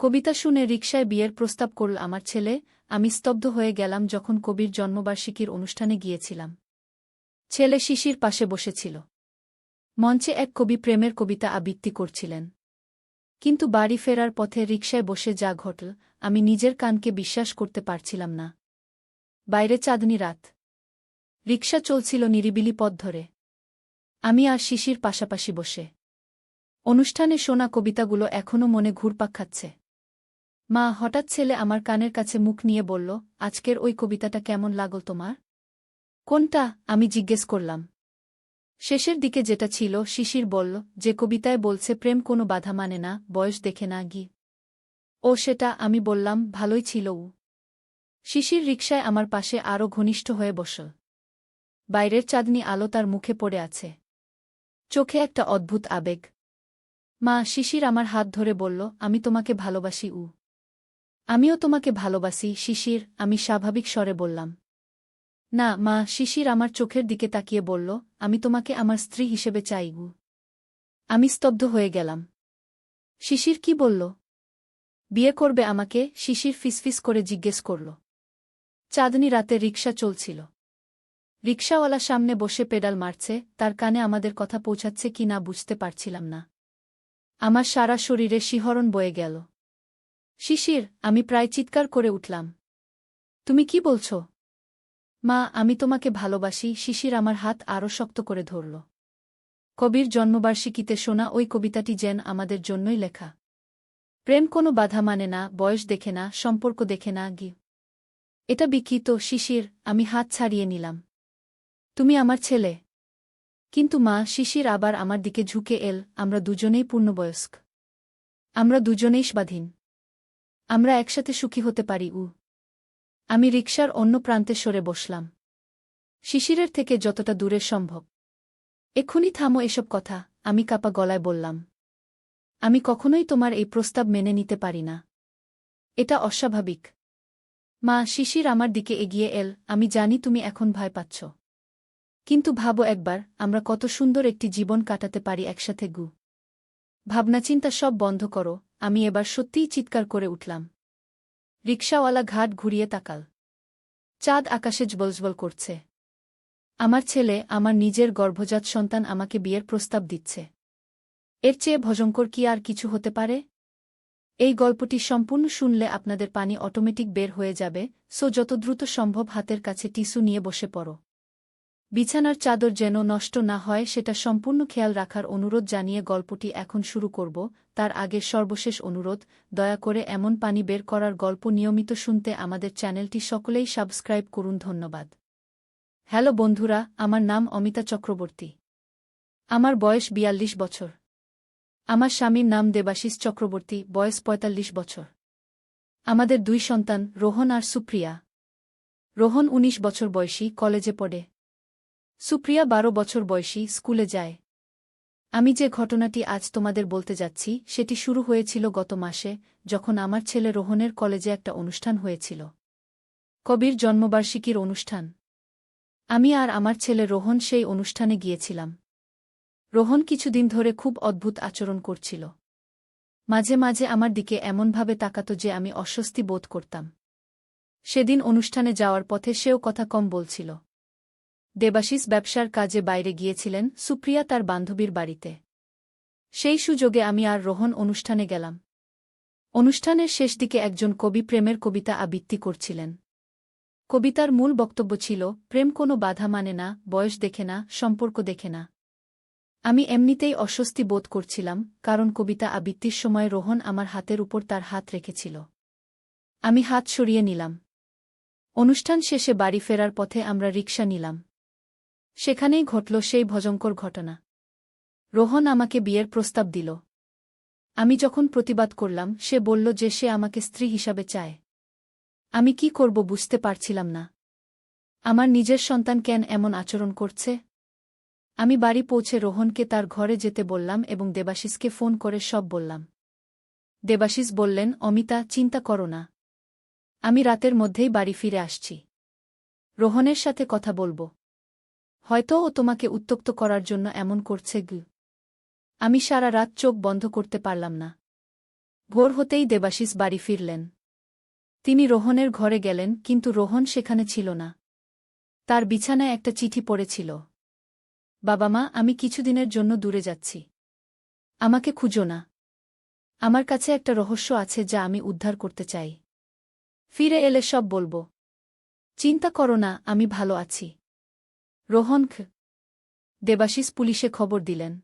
কবিতা শুনে রিকশায় বিয়ের প্রস্তাব করল আমার ছেলে, আমি স্তব্ধ হয়ে গেলাম যখন কবির জন্মবার্ষিকীর অনুষ্ঠানে গিয়েছিলাম। ছেলে শিশির পাশে বসেছিল। মঞ্চে এক কবি প্রেমের কবিতা আবৃত্তি করছিলেন। কিন্তু বাড়ি ফেরার পথে রিকশায় বসে যা ঘটল, আমি নিজের কানকে বিশ্বাস করতে পারছিলাম না। বাইরে চাঁদনি রাত। রিকশা চলছিল নিরিবিলি পথ ধরে। আমি আর শিশির পাশাপাশি বসে। অনুষ্ঠানে শোনা কবিতাগুলো এখনও মনে ঘুরপাক খাচ্ছে। মা হঠাৎ ছেলে আমার কানের কাছে মুখ নিয়ে বলল, আজকের ওই কবিতাটা কেমন লাগল তোমার? কোনটা? আমি জিজ্ঞেস করলাম। শেষের দিকে যেটা ছিল, শিশির বলল, যে কবিতায় বলছে, প্রেম কোনো বাধা মানে না, বয়স দেখে না গি। ও সেটা, আমি বললাম, ভালোই ছিল উ শিশির রিকশায় আমার পাশে আরও ঘনিষ্ঠ হয়ে বসল। বাইরের চাঁদনি আলো তার মুখে পড়ে আছে। চোখে একটা অদ্ভুত আবেগ। মা, শিশির আমার হাত ধরে বলল, আমি তোমাকে ভালোবাসি উ। আমিও তোমাকে ভালোবাসি, শিশির, আমি স্বাভাবিক স্বরে বললাম। না, মা, শিশির আমার চোখের দিকে তাকিয়ে বলল, আমি তোমাকে আমার স্ত্রী হিসেবে চাই গু। আমি স্তব্ধ হয়ে গেলাম। শিশির কি বলল? বিয়ে করবে আমাকে, শিশির ফিসফিস করে জিজ্ঞেস করল। চাঁদনি রাতে রিকশা চলছিল। রিকশাওয়ালা সামনে বসে পেডাল মারছে, তার কানে আমাদের কথা পৌঁছাচ্ছে কি না বুঝতে পারছিলাম না। আমার সারা শরীরে শিহরণ বয়ে গেল। শিশির, আমি প্রায় চিৎকার করে উঠলাম। তুমি কি বলছ? মা, আমি তোমাকে ভালোবাসি, শিশির আমার হাত আরও শক্ত করে ধরল। কবির জন্মবার্ষিকীতে শোনা ওই কবিতাটি যেন আমাদের জন্যই লেখা। প্রেম কোনো বাধা মানে না, বয়স দেখে না, সম্পর্ক দেখে না, গি। এটা বিকৃত, শিশির, আমি হাত ছাড়িয়ে নিলাম। তুমি আমার ছেলে। কিন্তু মা, শিশির আবার আমার দিকে ঝুঁকে এল, আমরা দুজনেই পূর্ণবয়স্ক। আমরা দুজনেই স্বাধীন। আমরা একসাথে সুখী হতে পারি, উ। আমি রিকশার অন্য প্রান্তে সরে বসলাম। শিশিরের থেকে যতটা দূরে সম্ভব। এক্ষুনি থামো এসব কথা, আমি কাপা গলায় বললাম। আমি কখনোই তোমার এই প্রস্তাব মেনে নিতে পারি না। এটা অস্বাভাবিক। মা, শিশির আমার দিকে এগিয়ে এল, আমি জানি তুমি এখন ভয় পাচ্ছ। কিন্তু ভাবো একবার, আমরা কত সুন্দর একটি জীবন কাটাতে পারি একসাথে, গু। ভাবনাচিন্তা সব বন্ধ করো আমি এবার সত্যিই চিৎকার করে উঠলাম। রিকশাওয়ালা ঘাট ঘুরিয়ে তাকাল। চাঁদ আকাশে জবলজবল করছে। আমার ছেলে, আমার নিজের গর্ভজাত সন্তান আমাকে বিয়ের প্রস্তাব দিচ্ছে। এর চেয়ে ভজঙ্কর কি আর কিছু হতে পারে? এই গল্পটি সম্পূর্ণ শুনলে আপনাদের পানি অটোমেটিক বের হয়ে যাবে, সো যত দ্রুত সম্ভব হাতের কাছে টিস্যু নিয়ে বসে পড়ো। বিছানার চাদর যেন নষ্ট না হয়, সেটা সম্পূর্ণ খেয়াল রাখার অনুরোধ জানিয়ে গল্পটি এখন শুরু করব। তার আগে সর্বশেষ অনুরোধ, দয়া করে এমন পানি বের করার গল্প নিয়মিত শুনতে আমাদের চ্যানেলটি সকলেই সাবস্ক্রাইব করুন, ধন্যবাদ। হ্যালো বন্ধুরা, আমার নাম অমিতা চক্রবর্তী। আমার বয়স বিয়াল্লিশ বছর। আমার স্বামীর নাম দেবাশিস চক্রবর্তী, বয়স পঁয়তাল্লিশ বছর। আমাদের দুই সন্তান, রোহন আর সুপ্রিয়া। রোহন ১৯ বছর বয়সী, কলেজে পড়ে। সুপ্রিয়া বারো বছর বয়সী স্কুলে যায়। আমি যে ঘটনাটি আজ তোমাদের বলতে যাচ্ছি, সেটি শুরু হয়েছিল গত মাসে, যখন আমার ছেলে রোহনের কলেজে একটা অনুষ্ঠান হয়েছিল। কবির জন্মবার্ষিকীর অনুষ্ঠান। আমি আর আমার ছেলে রোহন সেই অনুষ্ঠানে গিয়েছিলাম। রোহন কিছুদিন ধরে খুব অদ্ভুত আচরণ করছিল। মাঝে মাঝে আমার দিকে এমনভাবে তাকাত যে আমি অস্বস্তি বোধ করতাম। সেদিন অনুষ্ঠানে যাওয়ার পথে সেও কথা কম বলছিল। দেবাশিস ব্যবসার কাজে বাইরে গিয়েছিলেন, সুপ্রিয়া তার বান্ধবীর বাড়িতে। সেই সুযোগে আমি আর রোহন অনুষ্ঠানে গেলাম। অনুষ্ঠানের শেষ দিকে একজন কবি প্রেমের কবিতা আবৃত্তি করছিলেন। কবিতার মূল বক্তব্য ছিল, প্রেম কোনো বাধা মানে না, বয়স দেখে না, সম্পর্ক দেখে না। আমি এমনিতেই অস্বস্তি বোধ করছিলাম, কারণ কবিতা আবৃত্তির সময় রোহন আমার হাতের উপর তার হাত রেখেছিল। আমি হাত সরিয়ে নিলাম। অনুষ্ঠান শেষে বাড়ি ফেরার পথে আমরা রিকশা নিলাম। সেখানেই ঘটল সেই ভজঙ্কর ঘটনা। রোহন আমাকে বিয়ের প্রস্তাব দিল। আমি যখন প্রতিবাদ করলাম, সে বলল যে সে আমাকে স্ত্রী হিসাবে চায়। আমি কি করব বুঝতে পারছিলাম না। আমার নিজের সন্তান কেন এমন আচরণ করছে? আমি বাড়ি পৌঁছে রোহনকে তার ঘরে যেতে বললাম এবং দেবাশিসকে ফোন করে সব বললাম। দেবাশিস বললেন, অমিতা, চিন্তা করো না। আমি রাতের মধ্যেই বাড়ি ফিরে আসছি। রোহনের সাথে কথা বলব। হয়তো ও তোমাকে উত্তক্ত করার জন্য এমন করছে গু। আমি সারা রাত চোখ বন্ধ করতে পারলাম না। ভোর হতেই দেবাশিস বাড়ি ফিরলেন। তিনি রোহনের ঘরে গেলেন, কিন্তু রোহন সেখানে ছিল না। তার বিছানায় একটা চিঠি পড়েছিল। বাবা মা, আমি কিছুদিনের জন্য দূরে যাচ্ছি। আমাকে খুঁজো না। আমার কাছে একটা রহস্য আছে যা আমি উদ্ধার করতে চাই। ফিরে এলে সব বলব। চিন্তা করো না, আমি ভালো আছি। রোহন খ দেবাশিস পুলিশে খবর দিলেন।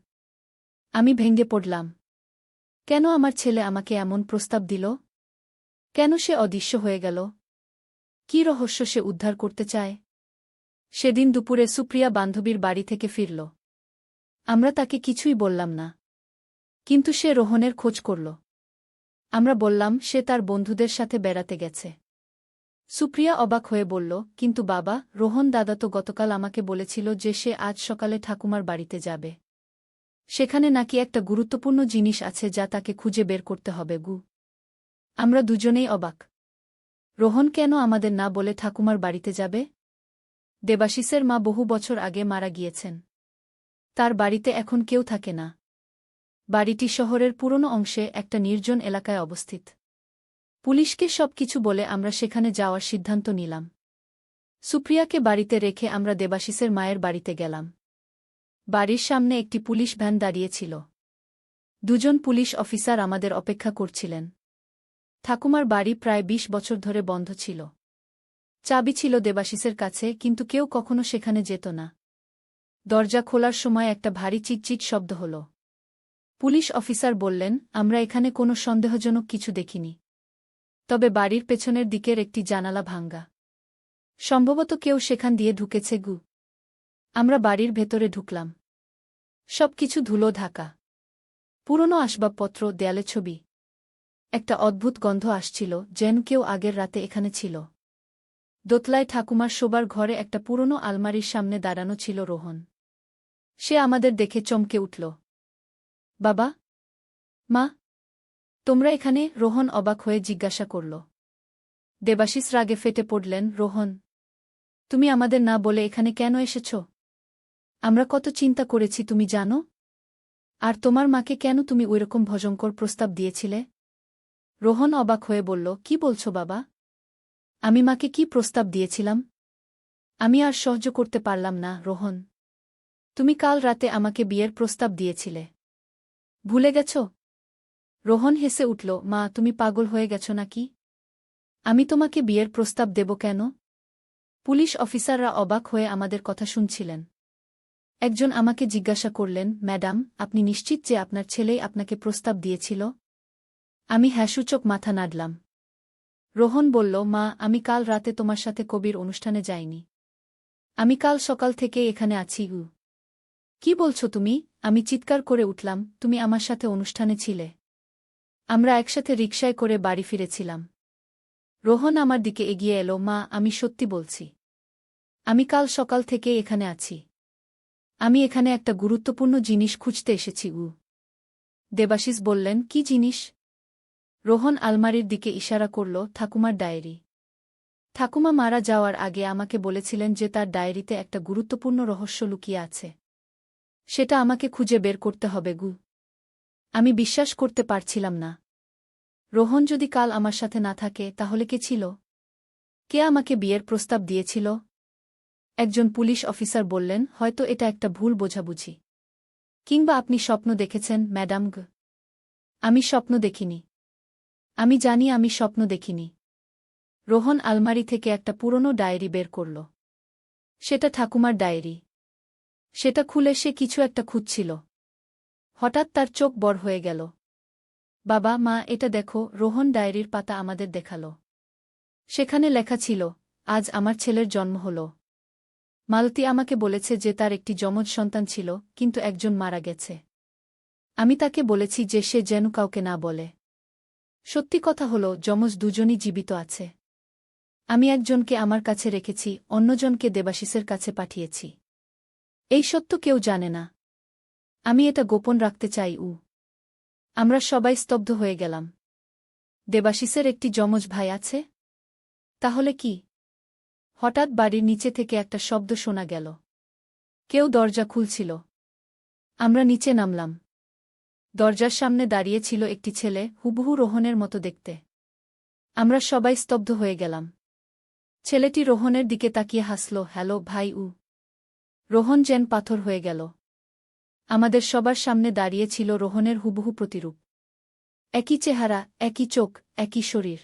আমি ভেঙ্গে পড়লাম। কেন আমার ছেলে আমাকে এমন প্রস্তাব দিল? কেন সে অদৃশ্য হয়ে গেল? কি রহস্য সে উদ্ধার করতে চায়? সেদিন দুপুরে সুপ্রিয়া বান্ধবীর বাড়ি থেকে ফিরল। আমরা তাকে কিছুই বললাম না। কিন্তু সে রোহনের খোঁজ করল। আমরা বললাম, সে তার বন্ধুদের সাথে বেড়াতে গেছে। সুপ্রিয়া অবাক হয়ে বলল, কিন্তু বাবা, রোহন দাদা তো গতকাল আমাকে বলেছিল যে সে আজ সকালে ঠাকুমার বাড়িতে যাবে। সেখানে নাকি একটা গুরুত্বপূর্ণ জিনিস আছে যা তাকে খুঁজে বের করতে হবে, গু। আমরা দুজনেই অবাক। রোহন কেন আমাদের না বলে ঠাকুমার বাড়িতে যাবে? দেবাশিসের মা বহু বছর আগে মারা গিয়েছেন। তার বাড়িতে এখন কেউ থাকে না। বাড়িটি শহরের পুরনো অংশে একটা নির্জন এলাকায় অবস্থিত। পুলিশকে সব কিছু বলে আমরা সেখানে যাওয়ার সিদ্ধান্ত নিলাম। সুপ্রিয়াকে বাড়িতে রেখে আমরা দেবাশিসের মায়ের বাড়িতে গেলাম। বাড়ির সামনে একটি পুলিশ ভ্যান দাঁড়িয়েছিল। দুজন পুলিশ অফিসার আমাদের অপেক্ষা করছিলেন। ঠাকুমার বাড়ি প্রায় ২০ বছর ধরে বন্ধ ছিল। চাবি ছিল দেবাশিসের কাছে, কিন্তু কেউ কখনো সেখানে যেত না। দরজা খোলার সময় একটা ভারী চিটচিট শব্দ হল। পুলিশ অফিসার বললেন, আমরা এখানে কোনো সন্দেহজনক কিছু দেখিনি। তবে বাড়ির পেছনের দিকের একটি জানালা ভাঙ্গা সম্ভবত কেউ সেখান দিয়ে ঢুকেছে গু। আমরা বাড়ির ভেতরে ঢুকলাম। সব কিছু ধুলো ঢাকা। পুরনো আসবাবপত্র, দেয়ালে ছবি। একটা অদ্ভুত গন্ধ আসছিল, যেন কেউ আগের রাতে এখানে ছিল। দোতলায় ঠাকুমার শোবার ঘরে একটা পুরনো আলমারির সামনে দাঁড়ানো ছিল রোহন। সে আমাদের দেখে চমকে উঠল। বাবা? মা? তোমরা এখানে রোহন অবাক হয়ে জিজ্ঞাসা করল। দেবাশিস রাগে ফেটে পড়লেন, রোহন, তুমি আমাদের না বলে এখানে কেন এসেছ? আমরা কত চিন্তা করেছি, তুমি জানো? আর তোমার মাকে কেন তুমি ওইরকম ভজঙ্কর প্রস্তাব দিয়েছিলে? রোহন অবাক হয়ে বলল, কি বলছো বাবা? আমি মাকে কি প্রস্তাব দিয়েছিলাম? আমি আর সহ্য করতে পারলাম না, রোহন। তুমি কাল রাতে আমাকে বিয়ের প্রস্তাব দিয়েছিলে। ভুলে গেছ? রোহন হেসে উঠল, মা, তুমি পাগল হয়ে গেছ নাকি? আমি তোমাকে বিয়ের প্রস্তাব দেব কেন? পুলিশ অফিসাররা অবাক হয়ে আমাদের কথা শুনছিলেন। একজন আমাকে জিজ্ঞাসা করলেন, ম্যাডাম, আপনি নিশ্চিত যে আপনার ছেলেই আপনাকে প্রস্তাব দিয়েছিল? আমি হ্যাসূচক মাথা নাড়লাম। রোহন বলল, মা, আমি কাল রাতে তোমার সাথে কবির অনুষ্ঠানে যাইনি। আমি কাল সকাল থেকে এখানে আছি কি বলছো তুমি? আমি চিৎকার করে উঠলাম, তুমি আমার সাথে অনুষ্ঠানে ছিলে। আমরা একসাথে রিকশায় করে বাড়ি ফিরেছিলাম। রোহন আমার দিকে এগিয়ে এলো, মা, আমি সত্যি বলছি। আমি কাল সকাল থেকে এখানে আছি। আমি এখানে একটা গুরুত্বপূর্ণ জিনিস খুঁজতে এসেছি উ দেবাশিস বললেন, কি জিনিস? রোহন আলমারির দিকে ইশারা করল, ঠাকুমার ডায়েরি। ঠাকুমা মারা যাওয়ার আগে আমাকে বলেছিলেন যে তার ডায়েরিতে একটা গুরুত্বপূর্ণ রহস্য লুকিয়ে আছে। সেটা আমাকে খুঁজে বের করতে হবে, গু। আমি বিশ্বাস করতে পারছিলাম না। রোহন যদি কাল আমার সাথে না থাকে, তাহলে কে ছিল? কে আমাকে বিয়ের প্রস্তাব দিয়েছিল? একজন পুলিশ অফিসার বললেন, হয়তো এটা একটা ভুল বোঝাবুঝি। কিংবা আপনি স্বপ্ন দেখেছেন, ম্যাডাম গ। আমি স্বপ্ন দেখিনি। আমি জানি আমি স্বপ্ন দেখিনি। রোহন আলমারি থেকে একটা পুরনো ডায়েরি বের করল। সেটা ঠাকুমার ডায়েরি। সেটা খুলে সে কিছু একটা খুঁজছিল। হঠাৎ তার চোখ বড় হয়ে গেল। বাবা, মা, এটা দেখো, রোহন ডায়েরির পাতা আমাদের দেখাল। সেখানে লেখা ছিল, আজ আমার ছেলের জন্ম হল। মালতী আমাকে বলেছে যে তার একটি যমজ সন্তান ছিল, কিন্তু একজন মারা গেছে। আমি তাকে বলেছি যে সে যেন কাউকে না বলে। সত্যি কথা হল, যমজ দুজনই জীবিত আছে। আমি একজনকে আমার কাছে রেখেছি, অন্যজনকে দেবাশিসের কাছে পাঠিয়েছি। এই সত্য কেউ জানে না। আমি এটা গোপন রাখতে চাই, উ। আমরা সবাই স্তব্ধ হয়ে গেলাম। দেবাশিসের একটি যমজ ভাই আছে? তাহলে কি? হঠাৎ বাড়ির নিচে থেকে একটা শব্দ শোনা গেল। কেউ দরজা খুলছিল। আমরা নিচে নামলাম। দরজার সামনে দাঁড়িয়ে ছিল একটি ছেলে, হুবহু রোহনের মতো দেখতে। আমরা সবাই স্তব্ধ হয়ে গেলাম। ছেলেটি রোহনের দিকে তাকিয়ে হাসল, হ্যালো ভাই, উ। রোহন যেন পাথর হয়ে গেল। আমাদের সবার সামনে দাঁড়িয়ে ছিল রোহনের হুবহু প্রতিরূপ। একই চেহারা, একই চোখ, একই শরীর।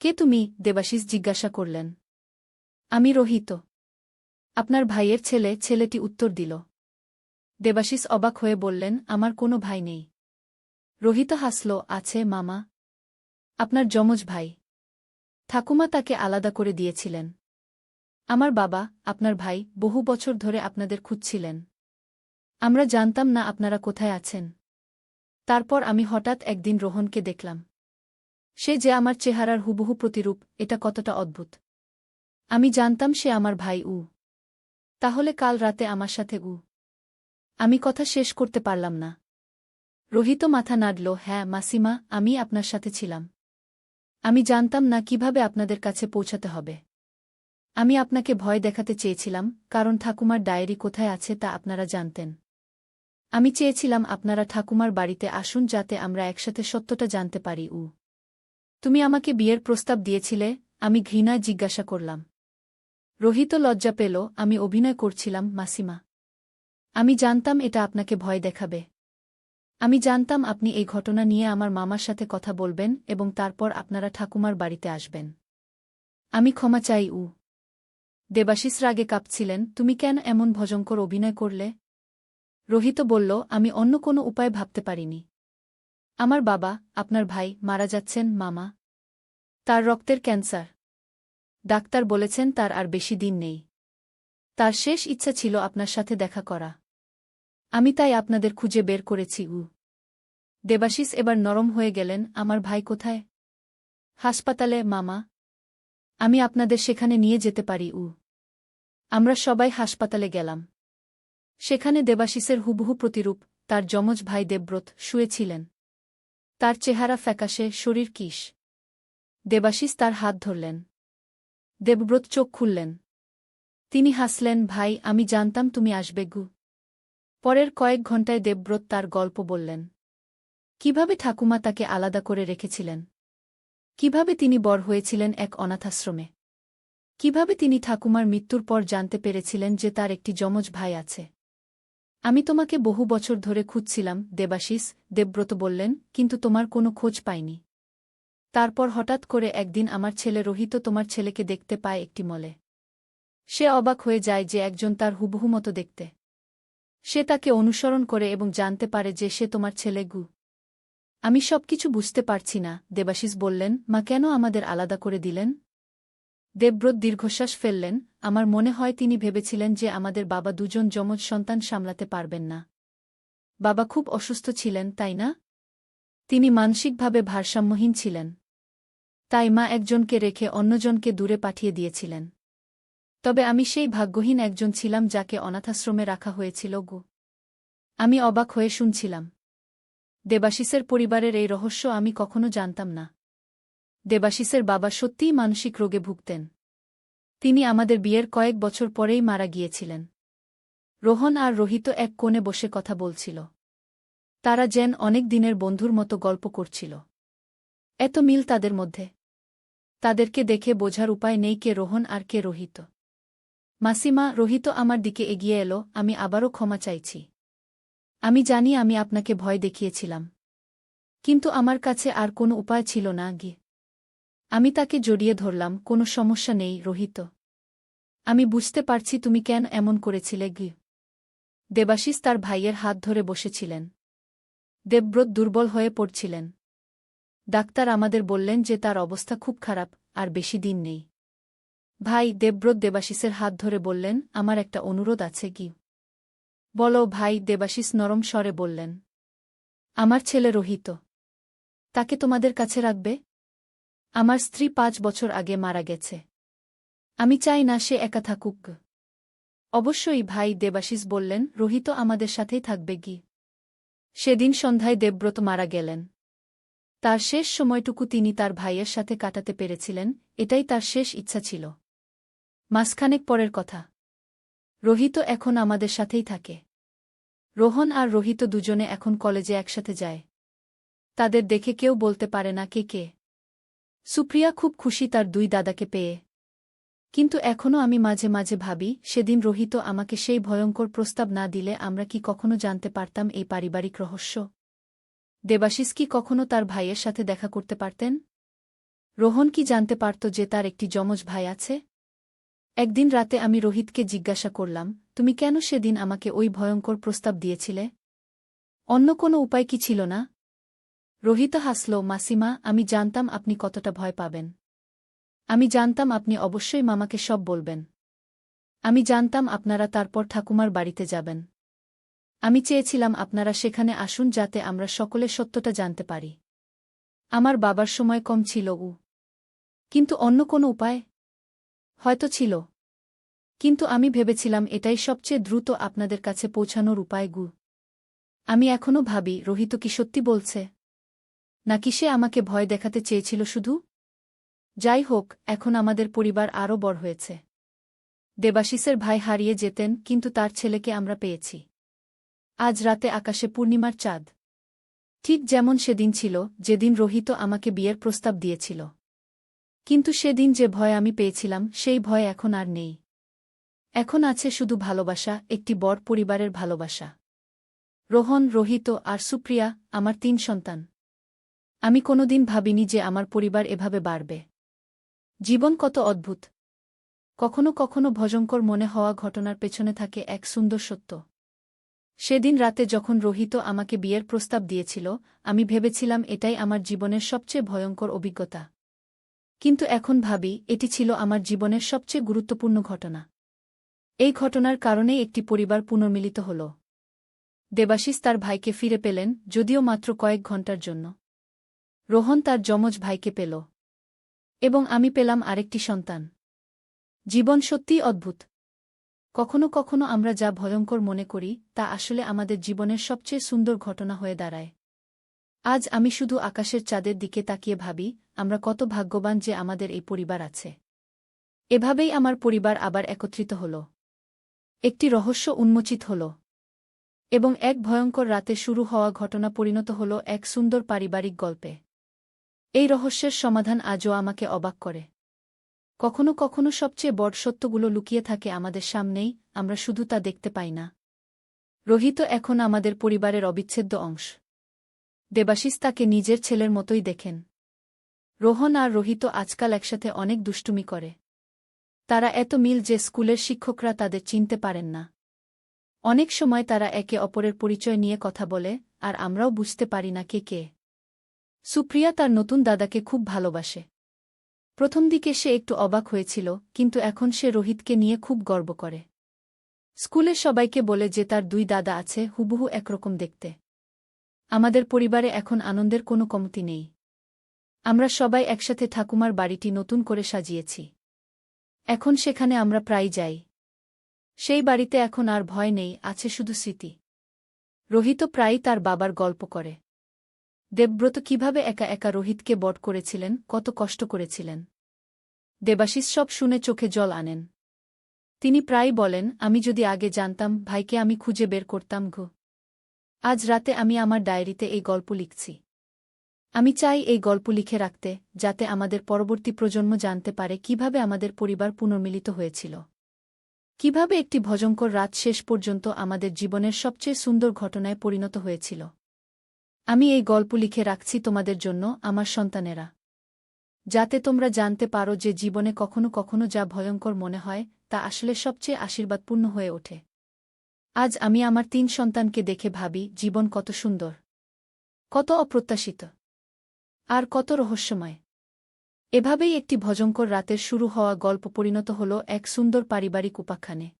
কে তুমি? দেবাশিস জিজ্ঞাসা করলেন। আমি রোহিত। আপনার ভাইয়ের ছেলে ছেলেটি উত্তর দিল। দেবাশিস অবাক হয়ে বললেন, আমার কোনো ভাই নেই। রোহিত হাসল, আছে, মামা। আপনার যমজ ভাই। ঠাকুমা তাকে আলাদা করে দিয়েছিলেন। আমার বাবা, আপনার ভাই, বহু বছর ধরে আপনাদের খুঁজছিলেন। আমরা জানতাম না আপনারা কোথায় আছেন। তারপর আমি হঠাৎ একদিন রোহনকে দেখলাম। সে যে আমার চেহারার হুবহু প্রতিরূপ, এটা কতটা অদ্ভুত। আমি জানতাম সে আমার ভাই উ। তাহলে কাল রাতে আমার সাথে উ। আমি কথা শেষ করতে পারলাম না। রোহিত মাথা নাড়ল হ্যাঁ মাসিমা, আমি আপনার সাথে ছিলাম। আমি জানতাম না কীভাবে আপনাদের কাছে পৌঁছাতে হবে। আমি আপনাকে ভয় দেখাতে চেয়েছিলাম, কারণ ঠাকুমার ডায়েরি কোথায় আছে তা আপনারা জানতেন। আমি চেয়েছিলাম আপনারা ঠাকুমার বাড়িতে আসুন যাতে আমরা একসাথে সত্যটা জানতে পারি, উ। তুমি আমাকে বিয়ের প্রস্তাব দিয়েছিলে, আমি ঘৃণায় জিজ্ঞাসা করলাম। রোহিত লজ্জা পেল, আমি অভিনয় করছিলাম, মাসিমা। আমি জানতাম এটা আপনাকে ভয় দেখাবে। আমি জানতাম আপনি এই ঘটনা নিয়ে আমার মামার সাথে কথা বলবেন এবং তারপর আপনারা ঠাকুমার বাড়িতে আসবেন। আমি ক্ষমা চাই, উ। দেবাশিস রাগে কাঁপছিলেন, তুমি কেন এমন ভজঙ্কর অভিনয় করলে? রোহিত বলল, আমি অন্য কোনো উপায় ভাবতে পারিনি। আমার বাবা, আপনার ভাই মারা যাচ্ছেন, মামা। তার রক্তের ক্যান্সার। ডাক্তার বলেছেন তার আর বেশি দিন নেই। তার শেষ ইচ্ছা ছিল আপনার সাথে দেখা করা। আমি তাই আপনাদের খুঁজে বের করেছি উ দেবাশিস এবার নরম হয়ে গেলেন, আমার ভাই কোথায়? হাসপাতালে, মামা। আমি আপনাদের সেখানে নিয়ে যেতে পারি উ আমরা সবাই হাসপাতালে গেলাম। সেখানে দেবাশিসের হুবহু প্রতিরূপ, তার যমজ ভাই দেবব্রত শুয়েছিলেন। তার চেহারা ফ্যাকাশে, শরীর কিস দেবাশিস তার হাত ধরলেন। দেবব্রত চোখ খুললেন। তিনি হাসলেন, ভাই, আমি জানতাম তুমি আসবে গু। পরের কয়েক ঘণ্টায় দেবব্রত তার গল্প বললেন। কীভাবে ঠাকুমা তাকে আলাদা করে রেখেছিলেন? কীভাবে তিনি বর হয়েছিলেন এক অনাথাশ্রমে? কীভাবে তিনি ঠাকুমার মৃত্যুর পর জানতে পেরেছিলেন যে তার একটি যমজ ভাই আছে? আমি তোমাকে বহু বছর ধরে খুঁজছিলাম, দেবাশিস, দেবব্রত বললেন, কিন্তু তোমার কোনো খোঁজ পাইনি। তারপর হঠাৎ করে একদিন আমার ছেলে রোহিত তোমার ছেলেকে দেখতে পায় একটি মলে। সে অবাক হয়ে যায় যে একজন তার হুবহু মতো দেখতে। সে তাকে অনুসরণ করে এবং জানতে পারে যে সে তোমার ছেলে গু। আমি সবকিছু বুঝতে পারছি না, দেবাশিস বললেন, মা কেন আমাদের আলাদা করে দিলেন? দেবব্রত দীর্ঘশ্বাস ফেললেন, আমার মনে হয় তিনি ভেবেছিলেন যে আমাদের বাবা দুজন যমজ সন্তান সামলাতে পারবেন না। বাবা খুব অসুস্থ ছিলেন, তাই না? তিনি মানসিকভাবে ভারসাম্যহীন ছিলেন। তাই মা একজনকে রেখে অন্যজনকে দূরে পাঠিয়ে দিয়েছিলেন। তবে আমি সেই ভাগ্যহীন একজন ছিলাম যাকে অনাথাশ্রমে রাখা হয়েছিল, গু। আমি অবাক হয়ে শুনছিলাম। দেবাশিসের পরিবারের এই রহস্য আমি কখনো জানতাম না। দেবাশিসের বাবা সত্যিই মানসিক রোগে ভুগতেন। তিনি আমাদের বিয়ের কয়েক বছর পরেই মারা গিয়েছিলেন। রোহন আর রোহিত এক কোণে বসে কথা বলছিল। তারা যেন অনেক দিনের বন্ধুর মতো গল্প করছিল। এত মিল তাদের মধ্যে। তাদেরকে দেখে বোঝার উপায় নেই কে রোহন আর কে রোহিত। মাসিমা, রোহিত আমার দিকে এগিয়ে এলো, আমি আবারও ক্ষমা চাইছি। আমি জানি আমি আপনাকে ভয় দেখিয়েছিলাম। কিন্তু আমার কাছে আর কোনো উপায় ছিল না, গিয়ে আমি তাকে জড়িয়ে ধরলাম, কোনো সমস্যা নেই, রোহিত। আমি বুঝতে পারছি তুমি কেন এমন করেছিলে, গি। দেবাশিস তার ভাইয়ের হাত ধরে বসেছিলেন। দেবব্রত দুর্বল হয়ে পড়ছিলেন। ডাক্তার আমাদের বললেন যে তার অবস্থা খুব খারাপ, আর বেশি দিন নেই। ভাই, দেবব্রত দেবাশিসের হাত ধরে বললেন, আমার একটা অনুরোধ আছে কি বলো, ভাই, দেবাশিস নরম স্বরে বললেন, আমার ছেলে রোহিত, তাকে তোমাদের কাছে রাখবে? আমার স্ত্রী পাঁচ বছর আগে মারা গেছে। আমি চাই না সে একা থাকুক। অবশ্যই ভাই দেবাশিস বললেন, রোহিত আমাদের সাথেই থাকবে কি সেদিন সন্ধ্যায় দেবব্রত মারা গেলেন। তার শেষ সময়টুকু তিনি তার ভাইয়ের সাথে কাটাতে পেরেছিলেন, এটাই তার শেষ ইচ্ছা ছিল। মাসখানেক পরের কথা। রোহিত এখন আমাদের সাথেই থাকে। রোহন আর রোহিত দুজনে এখন কলেজে একসাথে যায়। তাদের দেখে কেউ বলতে পারে না কে কে। সুপ্রিয়া খুব খুশি তার দুই দাদাকে পেয়ে। কিন্তু এখনও আমি মাঝে মাঝে ভাবি, সেদিন রোহিত আমাকে সেই ভয়ঙ্কর প্রস্তাব না দিলে আমরা কি কখনো জানতে পারতাম এই পারিবারিক রহস্য? দেবাশিস কি কখনো তার ভাইয়ের সাথে দেখা করতে পারতেন? রোহন কি জানতে পারত যে তার একটি যমজ ভাই আছে? একদিন রাতে আমি রোহিতকে জিজ্ঞাসা করলাম, তুমি কেন সেদিন আমাকে ওই ভয়ঙ্কর প্রস্তাব দিয়েছিলে? অন্য কোনো উপায় কি ছিল না? রোহিত হাসল, মাসিমা, আমি জানতাম আপনি কতটা ভয় পাবেন। আমি জানতাম আপনি অবশ্যই মামাকে সব বলবেন। আমি জানতাম আপনারা তারপর ঠাকুমার বাড়িতে যাবেন। আমি চেয়েছিলাম আপনারা সেখানে আসুন যাতে আমরা সকলে সত্যটা জানতে পারি। আমার বাবার সময় কম ছিল, উ। কিন্তু অন্য কোনো উপায়? হয়তো ছিল। কিন্তু আমি ভেবেছিলাম এটাই সবচেয়ে দ্রুত আপনাদের কাছে পৌঁছানোর উপায়, গু। আমি এখনও ভাবি, রোহিত কি সত্যি বলছে? নাকি সে আমাকে ভয় দেখাতে চেয়েছিল শুধু? যাই হোক, এখন আমাদের পরিবার আরও বড় হয়েছে। দেবাশিসের ভাই হারিয়ে যেতেন, কিন্তু তার ছেলেকে আমরা পেয়েছি। আজ রাতে আকাশে পূর্ণিমার চাঁদ। ঠিক যেমন সেদিন ছিল, যেদিন রোহিত আমাকে বিয়ের প্রস্তাব দিয়েছিল। কিন্তু সেদিন যে ভয় আমি পেয়েছিলাম, সেই ভয় এখন আর নেই। এখন আছে শুধু ভালোবাসা, একটি বড় পরিবারের ভালোবাসা। রোহন, রোহিত আর সুপ্রিয়া, আমার তিন সন্তান। আমি কোনোদিন ভাবিনি যে আমার পরিবার এভাবে বাড়বে। জীবন কত অদ্ভুত। কখনো কখনো ভজঙ্কর মনে হওয়া ঘটনার পেছনে থাকে এক সুন্দর সত্য। সেদিন রাতে যখন রোহিত আমাকে বিয়ের প্রস্তাব দিয়েছিল, আমি ভেবেছিলাম এটাই আমার জীবনের সবচেয়ে ভয়ঙ্কর অভিজ্ঞতা। কিন্তু এখন ভাবি, এটি ছিল আমার জীবনের সবচেয়ে গুরুত্বপূর্ণ ঘটনা। এই ঘটনার কারণেই একটি পরিবার পুনর্মিলিত হল। দেবাশিস তার ভাইকে ফিরে পেলেন, যদিও মাত্র কয়েক ঘণ্টার জন্য। রোহন তার যমজ ভাইকে পেল। এবং আমি পেলাম আরেকটি সন্তান। জীবন সত্যিই অদ্ভুত। কখনো কখনো আমরা যা ভয়ঙ্কর মনে করি, তা আসলে আমাদের জীবনের সবচেয়ে সুন্দর ঘটনা হয়ে দাঁড়ায়। আজ আমি শুধু আকাশের চাঁদের দিকে তাকিয়ে ভাবি, আমরা কত ভাগ্যবান যে আমাদের এই পরিবার আছে। এভাবেই আমার পরিবার আবার একত্রিত হল। একটি রহস্য উন্মোচিত হল। এবং এক ভয়ঙ্কর রাতে শুরু হওয়া ঘটনা পরিণত হল এক সুন্দর পারিবারিক গল্পে। এই রহস্যের সমাধান আজও আমাকে অবাক করে। কখনো কখনো সবচেয়ে বড় সত্যগুলো লুকিয়ে থাকে আমাদের সামনেই, আমরা শুধু তা দেখতে পাই না। রোহিত এখন আমাদের পরিবারের অবিচ্ছেদ্য অংশ। দেবাশিস তাকে নিজের ছেলের মতোই দেখেন। রোহন আর রোহিত আজকাল একসাথে অনেক দুষ্টুমি করে। তারা এত মিল যে স্কুলের শিক্ষকরা তাদের চিনতে পারেন না। অনেক সময় তারা একে অপরের পরিচয় নিয়ে কথা বলে, আর আমরাও বুঝতে পারি না কে কে। সুপ্রিয়া তার নতুন দাদাকে খুব ভালোবাসে। প্রথম দিকে সে একটু অবাক হয়েছিল, কিন্তু এখন সে রোহিতকে নিয়ে খুব গর্ব করে। স্কুলের সবাইকে বলে যে তার দুই দাদা আছে, হুবহু একরকম দেখতে। আমাদের পরিবারে এখন আনন্দের কোনো কমতি নেই। আমরা সবাই একসাথে ঠাকুমার বাড়িটি নতুন করে সাজিয়েছি। এখন সেখানে আমরা প্রায় যাই। সেই বাড়িতে এখন আর ভয় নেই, আছে শুধু স্মৃতি। রোহিত প্রায়ই তার বাবার গল্প করে। দেবব্রত কীভাবে একা একা রোহিতকে বট করেছিলেন, কত কষ্ট করেছিলেন। দেবাশিস সব শুনে চোখে জল আনেন। তিনি প্রায় বলেন, আমি যদি আগে জানতাম, ভাইকে আমি খুঁজে বের করতাম ঘু আজ রাতে আমি আমার ডায়েরিতে এই গল্প লিখছি। আমি চাই এই গল্প লিখে রাখতে, যাতে আমাদের পরবর্তী প্রজন্ম জানতে পারে কীভাবে আমাদের পরিবার পুনর্মিলিত হয়েছিল। কীভাবে একটি ভজঙ্কর রাত শেষ পর্যন্ত আমাদের জীবনের সবচেয়ে সুন্দর ঘটনায় পরিণত হয়েছিল। আমি এই গল্প লিখে রাখছি তোমাদের জন্য, আমার সন্তানেরা। যাতে তোমরা জানতে পারো যে জীবনে কখনো কখনো যা ভয়ঙ্কর মনে হয়, তা আসলে সবচেয়ে আশীর্বাদপূর্ণ হয়ে ওঠে। আজ আমি আমার তিন সন্তানকে দেখে ভাবি, জীবন কত সুন্দর। কত অপ্রত্যাশিত। আর কত রহস্যময়। এভাবেই একটি ভজঙ্কর রাতের শুরু হওয়া গল্প পরিণত হল এক সুন্দর পারিবারিক উপাখ্যানে।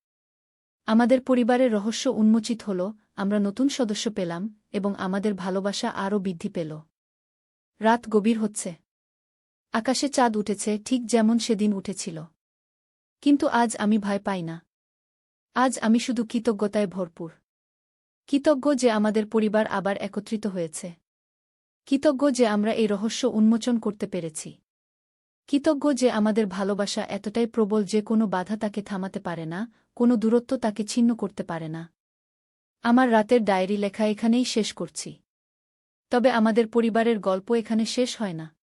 আমাদের পরিবারের রহস্য উন্মোচিত হল আমরা নতুন সদস্য পেলাম এবং আমাদের ভালোবাসা আরও বৃদ্ধি পেল। রাত গভীর হচ্ছে। আকাশে চাঁদ উঠেছে ঠিক যেমন সেদিন উঠেছিল। কিন্তু আজ আমি ভয় পাই না। আজ আমি শুধু কৃতজ্ঞতায় ভরপুর। কৃতজ্ঞ যে আমাদের পরিবার আবার একত্রিত হয়েছে। কৃতজ্ঞ যে আমরা এই রহস্য উন্মোচন করতে পেরেছি। কৃতজ্ঞ যে আমাদের ভালোবাসা এতটাই প্রবল যে কোনো বাধা তাকে থামাতে পারে না, কোনো দূরত্ব তাকে ছিন্ন করতে পারে না। আমার রাতের ডায়েরি লেখা এখানেই শেষ করছি। তবে আমাদের পরিবারের গল্প এখানে শেষ হয় না।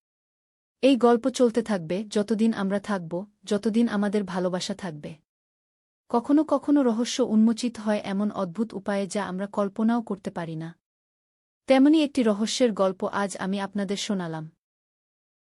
এই গল্প চলতে থাকবে, যতদিন আমরা থাকব, যতদিন আমাদের ভালোবাসা থাকবে। কখনো কখনো রহস্য উন্মোচিত হয় এমন অদ্ভুত উপায়ে যা আমরা কল্পনাও করতে পারি না। তেমনি একটি রহস্যের গল্প আজ আমি আপনাদের শোনালাম।